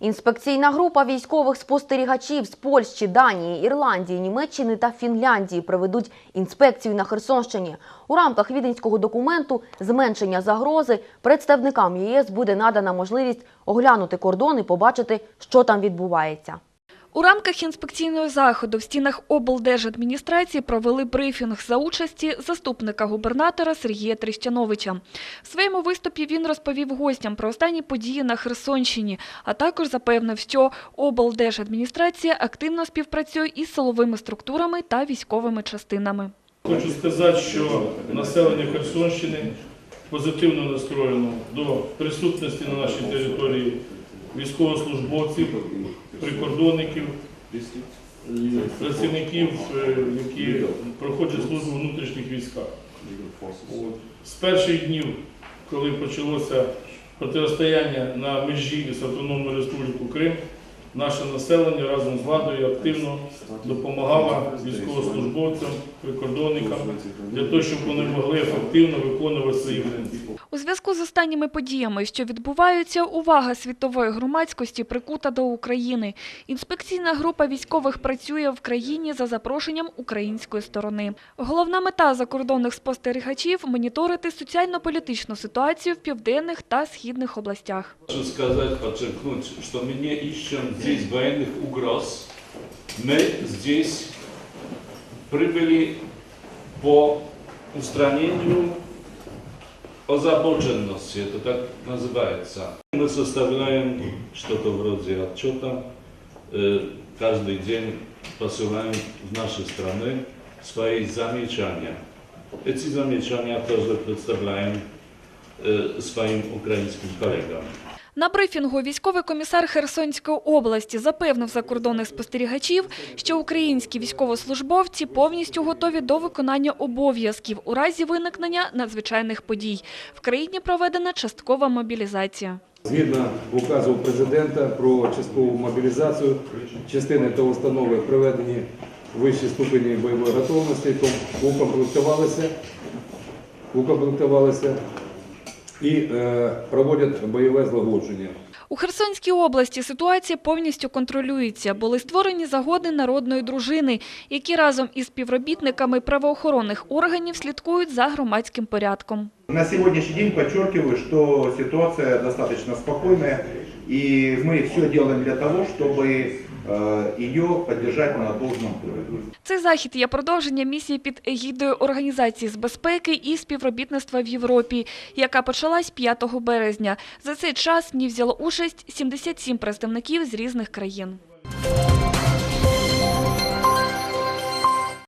Інспекційна група військових спостерігачів з Польщі, Данії, Ірландії, Німеччини та Фінляндії проведуть інспекцію на Херсонщині. У рамках віденського документу зменшення загрози представникам ЄС буде надана можливість оглянути кордон і побачити, що там відбувається. У рамках інспекційного заходу в стінах облдержадміністрації провели брифінг за участі заступника губернатора Сергія Трещановича. В своєму виступі він розповів гостям про останні події на Херсонщині, а також запевнив, що облдержадміністрація активно співпрацює із силовими структурами та військовими частинами. Хочу сказати, що населення Херсонщини позитивно настроєно до присутності на нашій території військовослужбовців, прикордонників, працівників, е, які проходять службу в внутрішніх військах. З перших днів, коли почалося протистояння на межі з Автономною Республікою Крим, наше населення разом з владою активно допомагало військовослужбовцям, прикордонникам для того, щоб вони могли ефективно виконувати свої функції. У зв'язку з останніми подіями, що відбуваються, увага світової громадськості прикута до України. Інспекційна група військових працює в країні за запрошенням української сторони. Головна мета закордонних спостерігачів – моніторити соціально-політичну ситуацію в південних та східних областях. Хочу сказать, подчеркнуть, что мы не ищем здесь военных угроз. Мы здесь прибыли по устранению озабоченности, это так называется. Мы составляем что-то вроде отчета, э, каждый день посылаем в наши страны свои замечания. Эти замечания тоже представляем э, своим украинским. На брифінгу військовий комісар Херсонської області запевнив закордонних спостерігачів, що українські військовослужбовці повністю готові до виконання обов'язків у разі виникнення надзвичайних подій. В країні проведена часткова мобілізація. Згідно указу президента про часткову мобілізацію, частини та установи приведені вищі ступені бойової готовності, то укомплектувалися, укомплектувалися і е, проводять бойове злагодження. У Херсонській області ситуація повністю контролюється. Були створені загони народної дружини, які разом із співробітниками правоохоронних органів слідкують за громадським порядком. На сегодняшний день подчеркиваю, что ситуация достаточно спокойная, и мы все делаем для того, чтобы э, підтримати поддержать на должном уровні. Цей захід є продовження місії під егідою Організації з безпеки і співробітництва в Європі, яка почалась 5 березня. За цей час в ній взяло участь 77 представників з різних країн.